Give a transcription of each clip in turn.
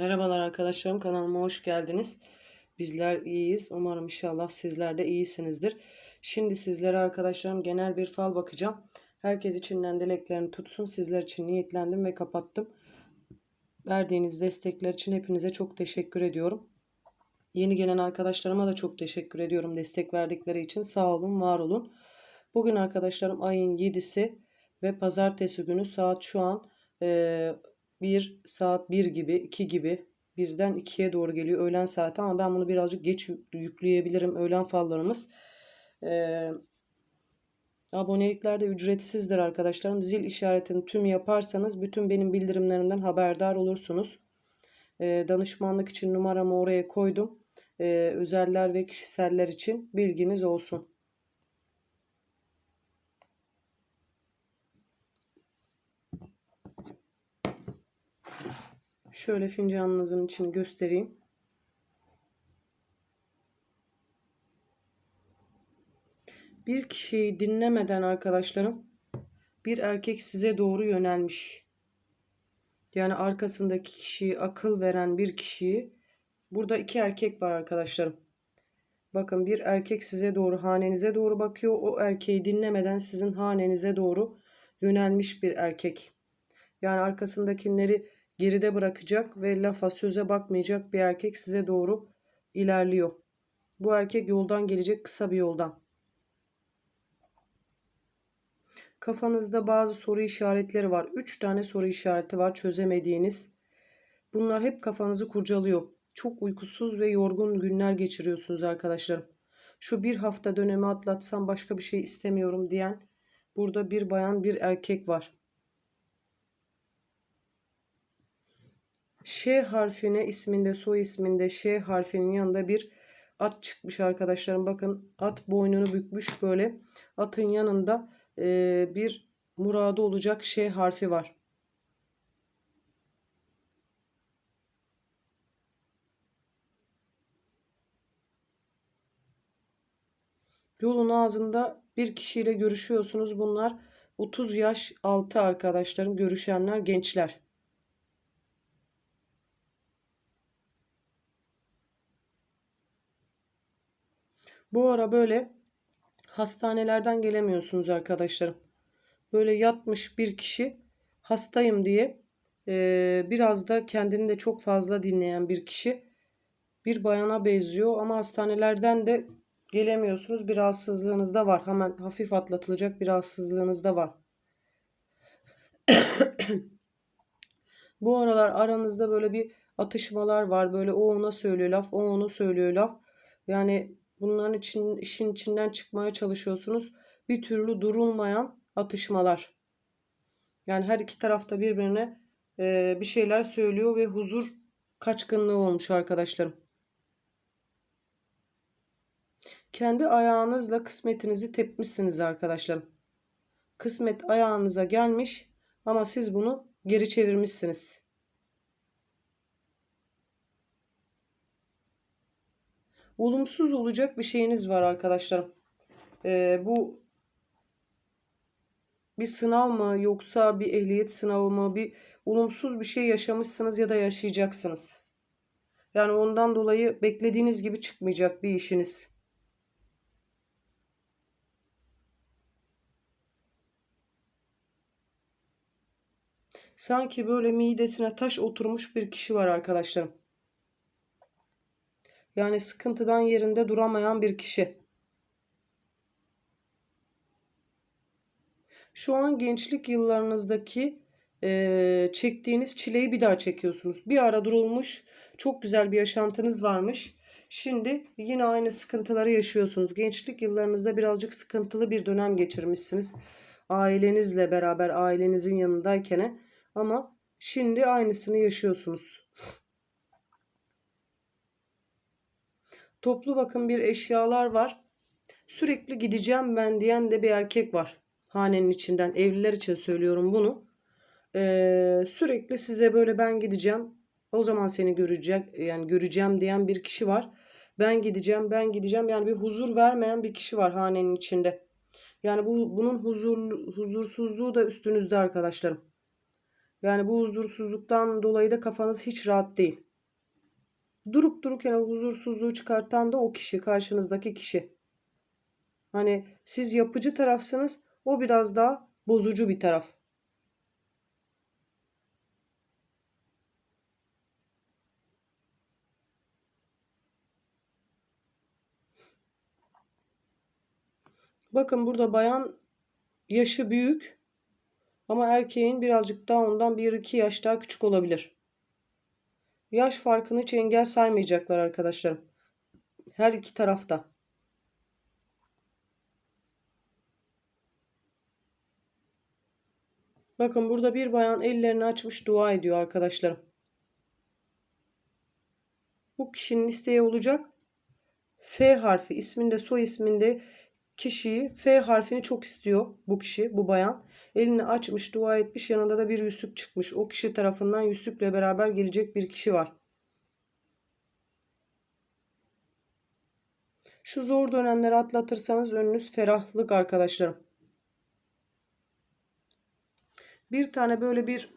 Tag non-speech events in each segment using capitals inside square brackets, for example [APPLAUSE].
Merhabalar arkadaşlarım kanalıma hoş geldiniz. Bizler iyiyiz. Umarım inşallah sizler de iyisinizdir. Şimdi sizlere arkadaşlarım genel bir fal bakacağım. Herkes içinden dileklerini tutsun. Sizler için niyetlendim ve kapattım. Verdiğiniz destekler için hepinize çok teşekkür ediyorum. Yeni gelen arkadaşlarıma da çok teşekkür ediyorum destek verdikleri için. Sağ olun, var olun. Bugün arkadaşlarım ayın 7'si ve pazartesi günü saat şu an 1 saat 1 gibi 2 gibi birden 2'ye doğru geliyor öğlen saati ama ben bunu birazcık geç yükleyebilirim öğlen fallarımız. Ee, abonelikler de ücretsizdir arkadaşlarım. Zil işaretini tüm yaparsanız bütün benim bildirimlerimden haberdar olursunuz. Ee, danışmanlık için numaramı oraya koydum. Ee, özeller ve kişiseller için bilginiz olsun. Şöyle fincanınızın içini göstereyim. Bir kişiyi dinlemeden arkadaşlarım bir erkek size doğru yönelmiş. Yani arkasındaki kişiyi akıl veren bir kişiyi burada iki erkek var arkadaşlarım. Bakın bir erkek size doğru hanenize doğru bakıyor. O erkeği dinlemeden sizin hanenize doğru yönelmiş bir erkek. Yani arkasındakileri geride bırakacak ve lafa söze bakmayacak bir erkek size doğru ilerliyor. Bu erkek yoldan gelecek kısa bir yoldan. Kafanızda bazı soru işaretleri var. 3 tane soru işareti var çözemediğiniz. Bunlar hep kafanızı kurcalıyor. Çok uykusuz ve yorgun günler geçiriyorsunuz arkadaşlarım. Şu bir hafta dönemi atlatsam başka bir şey istemiyorum diyen burada bir bayan bir erkek var. Ş harfine isminde soy isminde Ş harfinin yanında bir at çıkmış arkadaşlarım. Bakın at boynunu bükmüş böyle. Atın yanında e, bir muradı olacak Ş harfi var. Yolun ağzında bir kişiyle görüşüyorsunuz. Bunlar 30 yaş altı arkadaşlarım görüşenler gençler. Bu ara böyle hastanelerden gelemiyorsunuz arkadaşlarım. Böyle yatmış bir kişi hastayım diye e, biraz da kendini de çok fazla dinleyen bir kişi bir bayana benziyor ama hastanelerden de gelemiyorsunuz. Bir rahatsızlığınız da var. Hemen hafif atlatılacak bir rahatsızlığınız da var. [COUGHS] Bu aralar aranızda böyle bir atışmalar var. Böyle o ona söylüyor laf, o onu söylüyor laf. Yani Bunların için işin içinden çıkmaya çalışıyorsunuz. Bir türlü durulmayan atışmalar. Yani her iki tarafta birbirine e, bir şeyler söylüyor ve huzur kaçkınlığı olmuş arkadaşlarım. Kendi ayağınızla kısmetinizi tepmişsiniz arkadaşlarım. Kısmet ayağınıza gelmiş ama siz bunu geri çevirmişsiniz. Olumsuz olacak bir şeyiniz var arkadaşlarım. Ee, bu bir sınav mı yoksa bir ehliyet sınavı mı bir olumsuz bir şey yaşamışsınız ya da yaşayacaksınız. Yani ondan dolayı beklediğiniz gibi çıkmayacak bir işiniz. Sanki böyle midesine taş oturmuş bir kişi var arkadaşlarım. Yani sıkıntıdan yerinde duramayan bir kişi. Şu an gençlik yıllarınızdaki e, çektiğiniz çileyi bir daha çekiyorsunuz. Bir ara durulmuş, çok güzel bir yaşantınız varmış. Şimdi yine aynı sıkıntıları yaşıyorsunuz. Gençlik yıllarınızda birazcık sıkıntılı bir dönem geçirmişsiniz. Ailenizle beraber ailenizin yanındayken ama şimdi aynısını yaşıyorsunuz. Toplu bakım bir eşyalar var. Sürekli gideceğim ben diyen de bir erkek var. Hanenin içinden evliler için söylüyorum bunu. Ee, sürekli size böyle ben gideceğim. O zaman seni görecek yani göreceğim diyen bir kişi var. Ben gideceğim, ben gideceğim. Yani bir huzur vermeyen bir kişi var hanenin içinde. Yani bu bunun huzur huzursuzluğu da üstünüzde arkadaşlarım. Yani bu huzursuzluktan dolayı da kafanız hiç rahat değil. Durup dururken huzursuzluğu çıkartan da o kişi, karşınızdaki kişi. Hani siz yapıcı tarafsınız, o biraz daha bozucu bir taraf. Bakın burada bayan yaşı büyük ama erkeğin birazcık daha ondan 1-2 yaş daha küçük olabilir. Yaş farkını hiç engel saymayacaklar arkadaşlarım. Her iki tarafta. Bakın burada bir bayan ellerini açmış dua ediyor arkadaşlarım. Bu kişinin isteği olacak. F harfi isminde soy isminde kişiyi F harfini çok istiyor bu kişi bu bayan. Elini açmış dua etmiş yanında da bir yüzük çıkmış. O kişi tarafından yüzükle beraber gelecek bir kişi var. Şu zor dönemleri atlatırsanız önünüz ferahlık arkadaşlarım. Bir tane böyle bir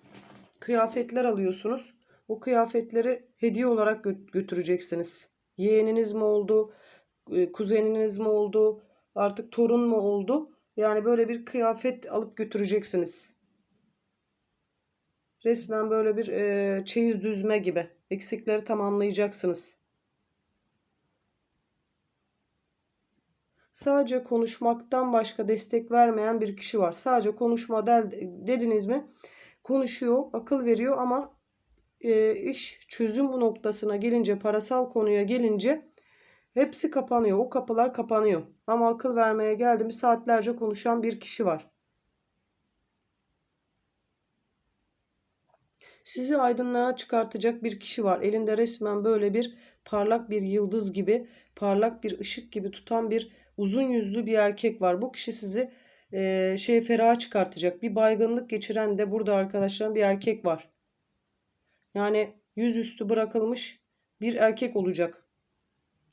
kıyafetler alıyorsunuz. O kıyafetleri hediye olarak götüreceksiniz. Yeğeniniz mi oldu, e, kuzeniniz mi oldu, artık torun mu oldu? Yani böyle bir kıyafet alıp götüreceksiniz. Resmen böyle bir e, çeyiz düzme gibi. Eksikleri tamamlayacaksınız. Sadece konuşmaktan başka destek vermeyen bir kişi var. Sadece konuşma del, dediniz mi? Konuşuyor, akıl veriyor ama e, iş çözüm noktasına gelince, parasal konuya gelince hepsi kapanıyor. O kapılar kapanıyor. Ama akıl vermeye geldi mi saatlerce konuşan bir kişi var. Sizi aydınlığa çıkartacak bir kişi var. Elinde resmen böyle bir parlak bir yıldız gibi, parlak bir ışık gibi tutan bir uzun yüzlü bir erkek var. Bu kişi sizi e, şey feraha çıkartacak. Bir baygınlık geçiren de burada arkadaşlar bir erkek var. Yani yüzüstü bırakılmış bir erkek olacak.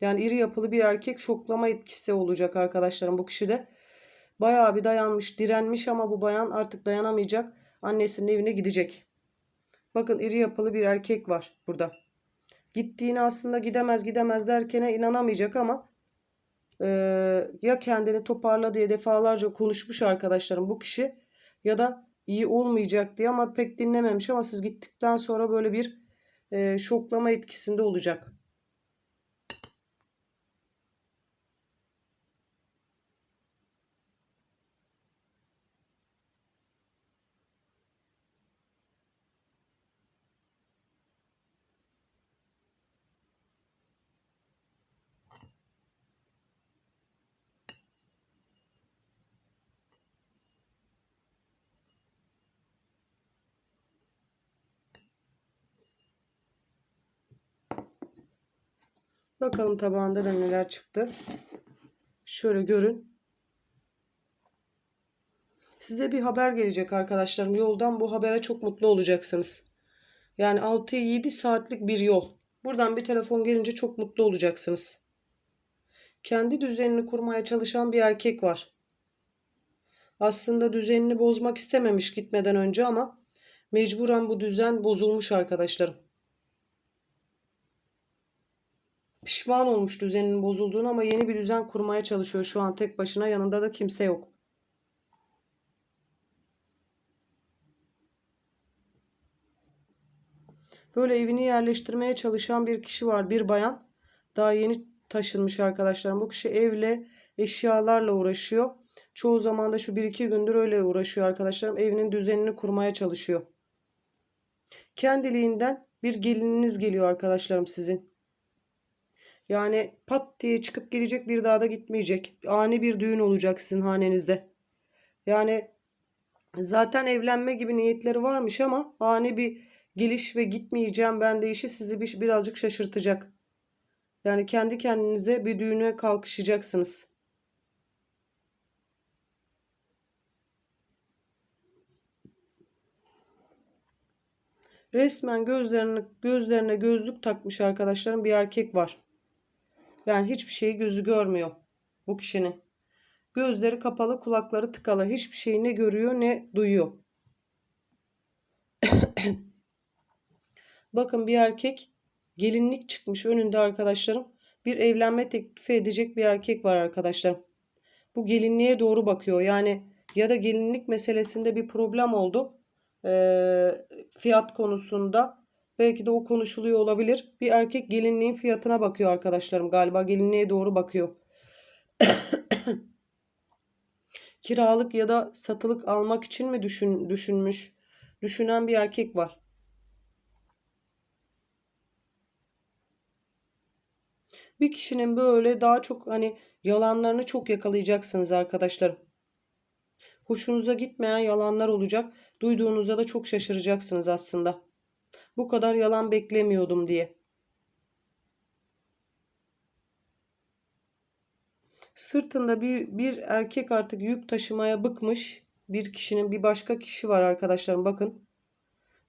Yani iri yapılı bir erkek şoklama etkisi olacak arkadaşlarım bu kişide. Bayağı bir dayanmış, direnmiş ama bu bayan artık dayanamayacak. Annesinin evine gidecek. Bakın iri yapılı bir erkek var burada. Gittiğini aslında gidemez gidemez derkene inanamayacak ama e, ya kendini toparla diye defalarca konuşmuş arkadaşlarım bu kişi ya da iyi olmayacak diye ama pek dinlememiş ama siz gittikten sonra böyle bir e, şoklama etkisinde olacak. Bakalım tabağında da neler çıktı. Şöyle görün. Size bir haber gelecek arkadaşlarım. Yoldan bu habere çok mutlu olacaksınız. Yani 6-7 saatlik bir yol. Buradan bir telefon gelince çok mutlu olacaksınız. Kendi düzenini kurmaya çalışan bir erkek var. Aslında düzenini bozmak istememiş gitmeden önce ama mecburen bu düzen bozulmuş arkadaşlarım. Pişman olmuş düzeninin bozulduğunu ama yeni bir düzen kurmaya çalışıyor şu an tek başına. Yanında da kimse yok. Böyle evini yerleştirmeye çalışan bir kişi var. Bir bayan. Daha yeni taşınmış arkadaşlarım. Bu kişi evle, eşyalarla uğraşıyor. Çoğu zaman da şu bir iki gündür öyle uğraşıyor arkadaşlarım. Evinin düzenini kurmaya çalışıyor. Kendiliğinden bir gelininiz geliyor arkadaşlarım sizin. Yani pat diye çıkıp gelecek bir daha da gitmeyecek. Ani bir düğün olacak sizin hanenizde. Yani zaten evlenme gibi niyetleri varmış ama ani bir geliş ve gitmeyeceğim ben de işi sizi bir, birazcık şaşırtacak. Yani kendi kendinize bir düğüne kalkışacaksınız. Resmen gözlerine, gözlerine gözlük takmış arkadaşlarım bir erkek var. Yani hiçbir şeyi gözü görmüyor bu kişinin. Gözleri kapalı, kulakları tıkalı. Hiçbir şeyi ne görüyor ne duyuyor. [COUGHS] Bakın bir erkek gelinlik çıkmış önünde arkadaşlarım. Bir evlenme teklifi edecek bir erkek var arkadaşlarım. Bu gelinliğe doğru bakıyor. Yani ya da gelinlik meselesinde bir problem oldu. Ee, fiyat konusunda. Belki de o konuşuluyor olabilir. Bir erkek gelinliğin fiyatına bakıyor arkadaşlarım. Galiba gelinliğe doğru bakıyor. [COUGHS] Kiralık ya da satılık almak için mi düşün, düşünmüş? Düşünen bir erkek var. Bir kişinin böyle daha çok hani yalanlarını çok yakalayacaksınız arkadaşlarım. Hoşunuza gitmeyen yalanlar olacak. Duyduğunuzda da çok şaşıracaksınız aslında. Bu kadar yalan beklemiyordum diye. Sırtında bir, bir erkek artık yük taşımaya bıkmış. Bir kişinin bir başka kişi var arkadaşlarım bakın.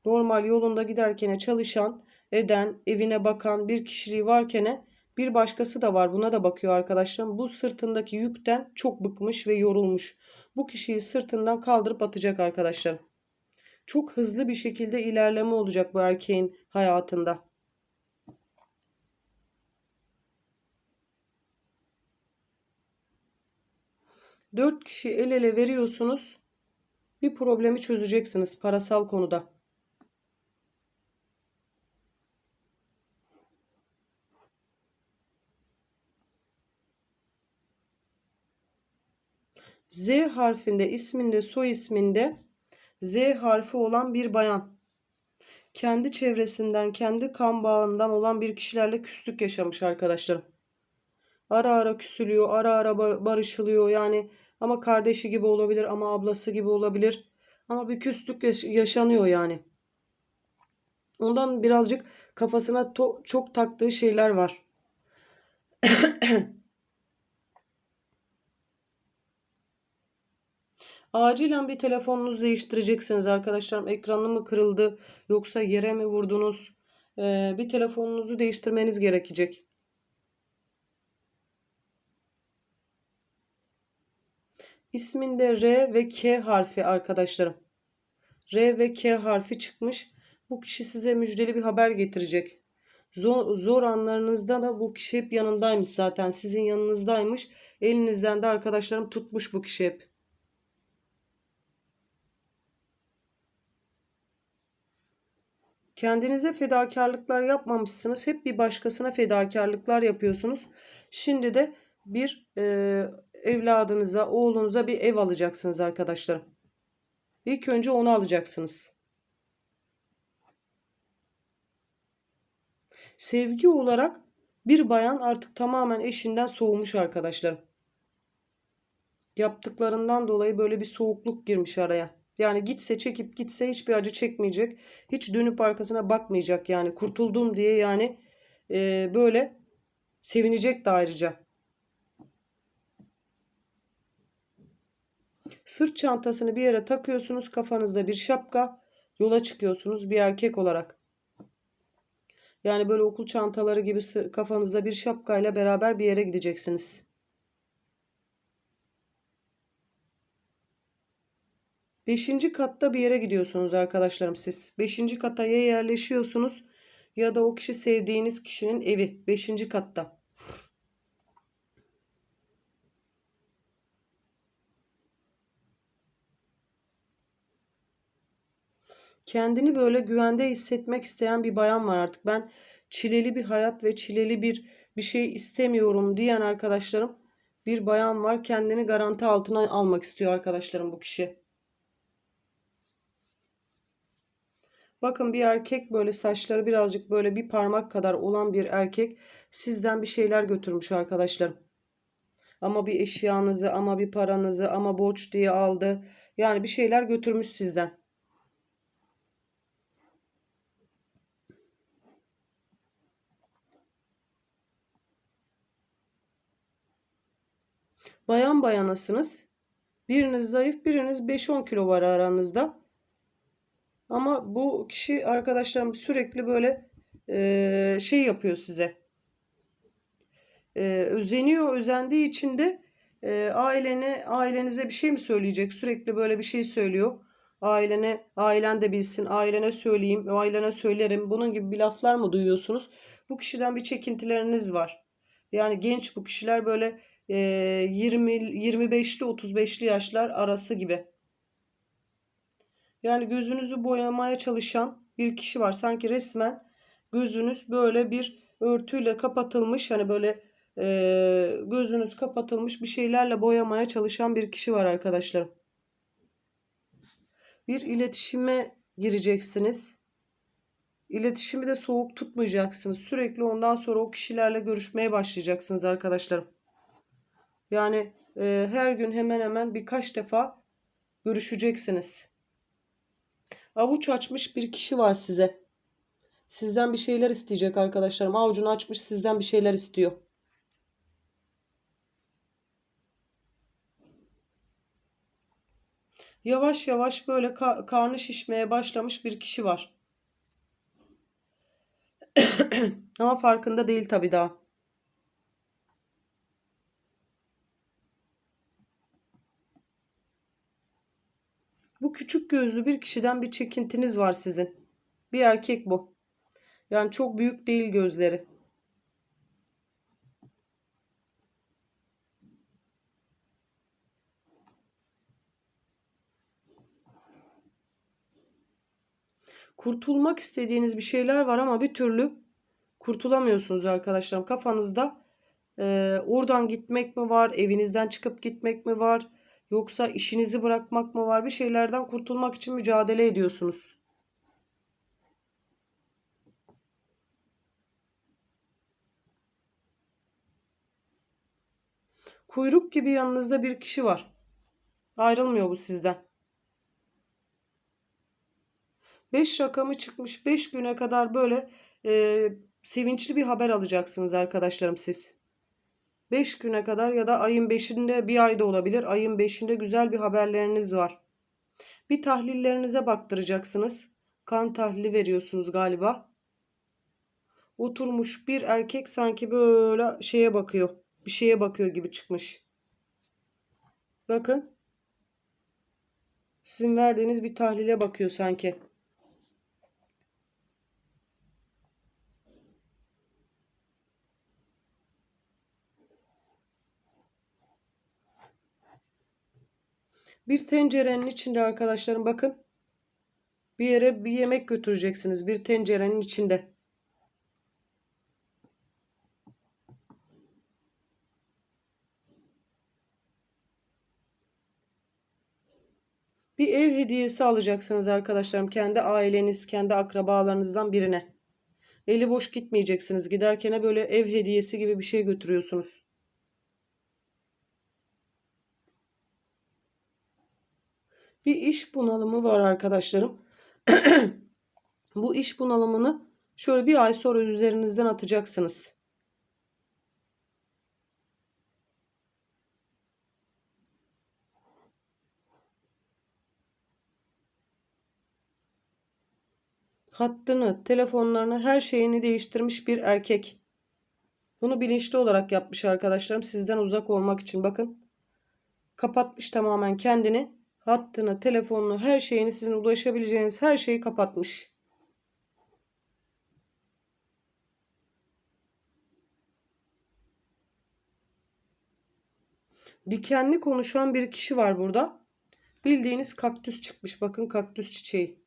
Normal yolunda giderken çalışan, eden, evine bakan bir kişiliği varken bir başkası da var. Buna da bakıyor arkadaşlarım. Bu sırtındaki yükten çok bıkmış ve yorulmuş. Bu kişiyi sırtından kaldırıp atacak arkadaşlar. Çok hızlı bir şekilde ilerleme olacak bu erkeğin hayatında. Dört kişi el ele veriyorsunuz. Bir problemi çözeceksiniz parasal konuda. Z harfinde isminde soy isminde Z harfi olan bir bayan. Kendi çevresinden, kendi kan bağından olan bir kişilerle küslük yaşamış arkadaşlarım. Ara ara küsülüyor, ara ara barışılıyor yani ama kardeşi gibi olabilir ama ablası gibi olabilir. Ama bir küslük yaşanıyor yani. Ondan birazcık kafasına çok taktığı şeyler var. [CLEARS THROAT] Acilen bir telefonunuzu değiştireceksiniz arkadaşlarım. Ekranı mı kırıldı yoksa yere mi vurdunuz? Ee, bir telefonunuzu değiştirmeniz gerekecek. İsminde R ve K harfi arkadaşlarım. R ve K harfi çıkmış. Bu kişi size müjdeli bir haber getirecek. Zor, zor anlarınızda da bu kişi hep yanındaymış zaten. Sizin yanınızdaymış. Elinizden de arkadaşlarım tutmuş bu kişi hep. Kendinize fedakarlıklar yapmamışsınız. Hep bir başkasına fedakarlıklar yapıyorsunuz. Şimdi de bir e, evladınıza, oğlunuza bir ev alacaksınız arkadaşlar. İlk önce onu alacaksınız. Sevgi olarak bir bayan artık tamamen eşinden soğumuş arkadaşlar. Yaptıklarından dolayı böyle bir soğukluk girmiş araya. Yani gitse çekip gitse hiçbir acı çekmeyecek. Hiç dönüp arkasına bakmayacak yani. Kurtuldum diye yani e, böyle sevinecek de ayrıca. Sırt çantasını bir yere takıyorsunuz. Kafanızda bir şapka. Yola çıkıyorsunuz bir erkek olarak. Yani böyle okul çantaları gibi kafanızda bir şapkayla beraber bir yere gideceksiniz. Beşinci katta bir yere gidiyorsunuz arkadaşlarım siz. Beşinci kata ya yerleşiyorsunuz ya da o kişi sevdiğiniz kişinin evi. Beşinci katta. Kendini böyle güvende hissetmek isteyen bir bayan var artık. Ben çileli bir hayat ve çileli bir bir şey istemiyorum diyen arkadaşlarım bir bayan var. Kendini garanti altına almak istiyor arkadaşlarım bu kişi. Bakın bir erkek böyle saçları birazcık böyle bir parmak kadar olan bir erkek sizden bir şeyler götürmüş arkadaşlar. Ama bir eşyanızı ama bir paranızı ama borç diye aldı. Yani bir şeyler götürmüş sizden. Bayan bayanasınız. Biriniz zayıf, biriniz 5-10 kilo var aranızda. Ama bu kişi arkadaşlarım sürekli böyle e, şey yapıyor size. E, özeniyor, özendiği için de e, ailene, ailenize bir şey mi söyleyecek? Sürekli böyle bir şey söylüyor. Ailene, ailen de bilsin, ailene söyleyeyim, ailene söylerim. Bunun gibi bir laflar mı duyuyorsunuz? Bu kişiden bir çekintileriniz var. Yani genç bu kişiler böyle e, 20 25'li 35'li yaşlar arası gibi. Yani gözünüzü boyamaya çalışan bir kişi var. Sanki resmen gözünüz böyle bir örtüyle kapatılmış hani böyle e, gözünüz kapatılmış bir şeylerle boyamaya çalışan bir kişi var arkadaşlarım. Bir iletişime gireceksiniz. İletişimi de soğuk tutmayacaksınız. Sürekli ondan sonra o kişilerle görüşmeye başlayacaksınız arkadaşlarım. Yani e, her gün hemen hemen birkaç defa görüşeceksiniz. Avuç açmış bir kişi var size. Sizden bir şeyler isteyecek arkadaşlarım. Avucunu açmış sizden bir şeyler istiyor. Yavaş yavaş böyle ka karnı şişmeye başlamış bir kişi var. [CLEARS THROAT] Ama farkında değil tabii daha. Küçük gözlü bir kişiden bir çekintiniz var sizin. Bir erkek bu. Yani çok büyük değil gözleri. Kurtulmak istediğiniz bir şeyler var ama bir türlü kurtulamıyorsunuz arkadaşlarım. Kafanızda e, oradan gitmek mi var, evinizden çıkıp gitmek mi var, yoksa işinizi bırakmak mı var? Bir şeylerden kurtulmak için mücadele ediyorsunuz. Kuyruk gibi yanınızda bir kişi var. Ayrılmıyor bu sizden. 5 rakamı çıkmış. 5 güne kadar böyle e, sevinçli bir haber alacaksınız arkadaşlarım siz. 5 güne kadar ya da ayın 5'inde bir ayda olabilir. Ayın 5'inde güzel bir haberleriniz var. Bir tahlillerinize baktıracaksınız. Kan tahlili veriyorsunuz galiba. Oturmuş bir erkek sanki böyle şeye bakıyor. Bir şeye bakıyor gibi çıkmış. Bakın. Sizin verdiğiniz bir tahlile bakıyor sanki. Bir tencerenin içinde arkadaşlarım bakın. Bir yere bir yemek götüreceksiniz. Bir tencerenin içinde. Bir ev hediyesi alacaksınız arkadaşlarım. Kendi aileniz, kendi akrabalarınızdan birine. Eli boş gitmeyeceksiniz. Giderken böyle ev hediyesi gibi bir şey götürüyorsunuz. Bir iş bunalımı var arkadaşlarım. [CLEARS THROAT] Bu iş bunalımını şöyle bir ay sonra üzerinizden atacaksınız. Hattını, telefonlarını, her şeyini değiştirmiş bir erkek. Bunu bilinçli olarak yapmış arkadaşlarım. Sizden uzak olmak için bakın. Kapatmış tamamen kendini hattını, telefonunu, her şeyini sizin ulaşabileceğiniz her şeyi kapatmış. Dikenli konuşan bir kişi var burada. Bildiğiniz kaktüs çıkmış. Bakın kaktüs çiçeği.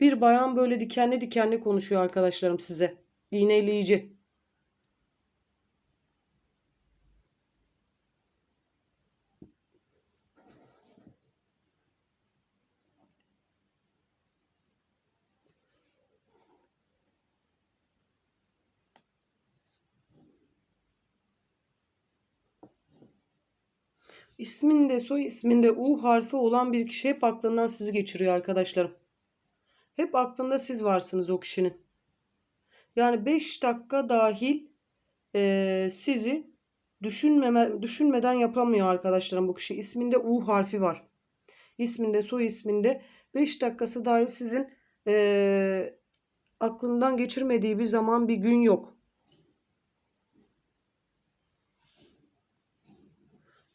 Bir bayan böyle dikenli dikenli konuşuyor arkadaşlarım size. İğneleyici. İsminde soy isminde U harfi olan bir kişi hep aklından sizi geçiriyor arkadaşlarım. Hep aklında siz varsınız o kişinin. Yani 5 dakika dahil e, sizi düşünmeme, düşünmeden yapamıyor arkadaşlarım bu kişi. İsminde U harfi var. İsminde soy isminde 5 dakikası dahil sizin e, aklından geçirmediği bir zaman bir gün yok.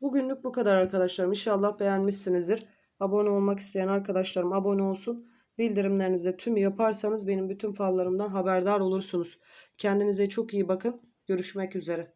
Bugünlük bu kadar arkadaşlarım. İnşallah beğenmişsinizdir. Abone olmak isteyen arkadaşlarım abone olsun. Bildirimlerinizi de tüm yaparsanız benim bütün fallarımdan haberdar olursunuz. Kendinize çok iyi bakın. Görüşmek üzere.